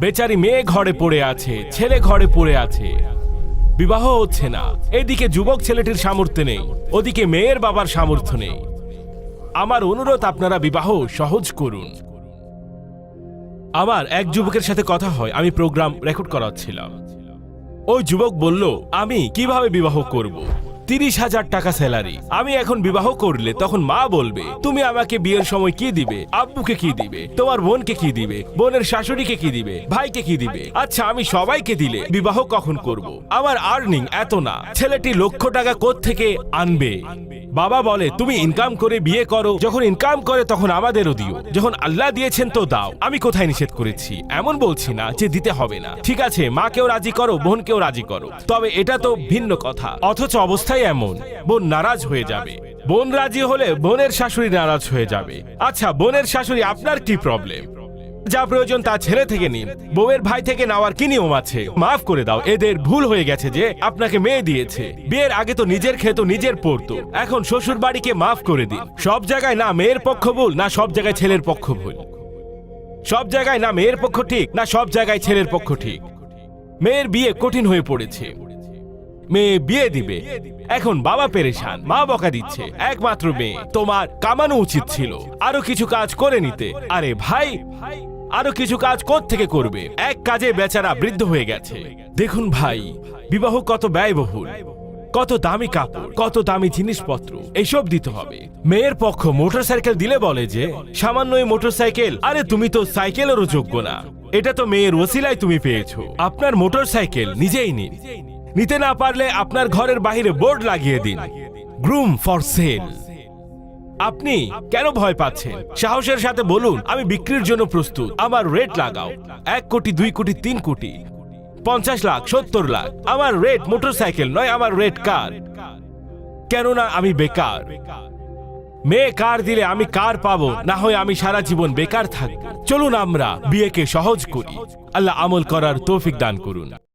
বেচারি মেয়ে ঘরে পড়ে আছে, ছেলে ঘরে পড়ে আছে। বিবাহ হচ্ছে না। এদিকে যুবক ছেলেটির সামর্থ্য নেই, ওদিকে মেয়ের বাবার সামর্থ্য নেই। আমার অনুরোধ আপনারা বিবাহ সহজ করুন। আমার এক যুবকের সাথে কথা হয়, আমি প্রোগ্রাম রেকর্ড করাচ্ছিলাম। ওই যুবক বলল, আমি কীভাবে বিবাহ করব? তিরিশ হাজার টাকা স্যালারি। আমি এখন বিবাহ করলে তখন মা বলবে, তুমি আমাকে বিয়ের সময় কি দিবে? আব্বুকে কি দিবে? তোমার বোনকে কি দিবে? বোনের শাশুড়িকে কি দিবে? ভাইকে কি দিবে? আচ্ছা আমি সবাইকে দিলে বিবাহ কখন করব? আমার আর্নিং এত না। ছেলেটি লক্ষ টাকা থেকে আনবে? বাবা বলে, তুমি ইনকাম করে বিয়ে করো। যখন ইনকাম করে, তখন আমাদেরও দিও। যখন আল্লাহ দিয়েছেন, তো দাও। আমি কোথায় নিষেধ করেছি? এমন বলছি না যে দিতে হবে না। ঠিক আছে মা মাকেও রাজি করো, বোনকেও রাজি করো। তবে এটা তো ভিন্ন কথা। অথচ অবস্থাই এমন। বোন নারাজ হয়ে যাবে। বোন রাজি হলে বোনের শাশুড়ি নারাজ হয়ে যাবে। আচ্ছা বোনের শাশুড়ি, আপনার কি প্রবলেম যা প্রয়োজন তা ছেলে থেকে নিন। বউয়ের ভাই থেকে নেওয়ার কি নিয়ম আছে? মাফ করে দাও, এদের ভুল হয়ে গেছে যে আপনাকে মেয়ে দিয়েছে। বিয়ের আগে তো নিজের খেত, নিজের পড়তো এখন শ্বশুর বাড়িকে মাফ করে দিন। সব জায়গায় না মেয়ের পক্ষ ভুল, না সব জায়গায় ছেলের পক্ষ ভুল। সব জায়গায় না মেয়ের পক্ষ ঠিক, না সব জায়গায় ছেলের পক্ষ ঠিক। মেয়ের বিয়ে কঠিন হয়ে পড়েছে। মেয়ে বিয়ে দিবে। এখন বাবা পেরেশান, মা বকা দিচ্ছে, একমাত্র মেয়ে। তোমার কামানো উচিত ছিল। আরও কিছু কাজ করে নিতে। আরে ভাই ভাই আরও কিছু কাজ থেকে করবে? এক কাজে বেচারা বৃদ্ধ হয়ে গেছে। দেখুন ভাই, বিবাহ কত ব্যয়বহুল, কত দামি কাপড়, কত দামি জিনিসপত্র, এসব দিতে হবে। মেয়ের পক্ষ মোটরসাইকেল দিলে বলে যে, সামান্য মোটরসাইকেল, আরে তুমি তো সাইকেলেরও যোগ্য না। এটা তো মেয়ের ওসিলায় তুমি পেয়েছ। আপনার মোটরসাইকেল নিজেই নিন। নিতে না পারলে আপনার ঘরের বাহিরে বোর্ড লাগিয়ে দিন। Room for sale. আপনি কেন ভয় পাচ্ছেন? সাহসের সাথে বলুন, আমি বিক্রির জন্য প্রস্তুত। আমার রেট লাগাও। এক কোটি, দুই কোটি, তিন কোটি। পঞ্চাশ লাখ, সত্তর লাখ। আমার রেট মোটরসাইকেল নয়, আমার রেট কার কেননা আমি বেকার। মেয়ে কার দিলে আমি কার পাবো, না হয় আমি সারা জীবন বেকার থাকব। চলুন আমরা বিয়েকে সহজ করি। আল্লাহ আমল করার তৌফিক দান করুন।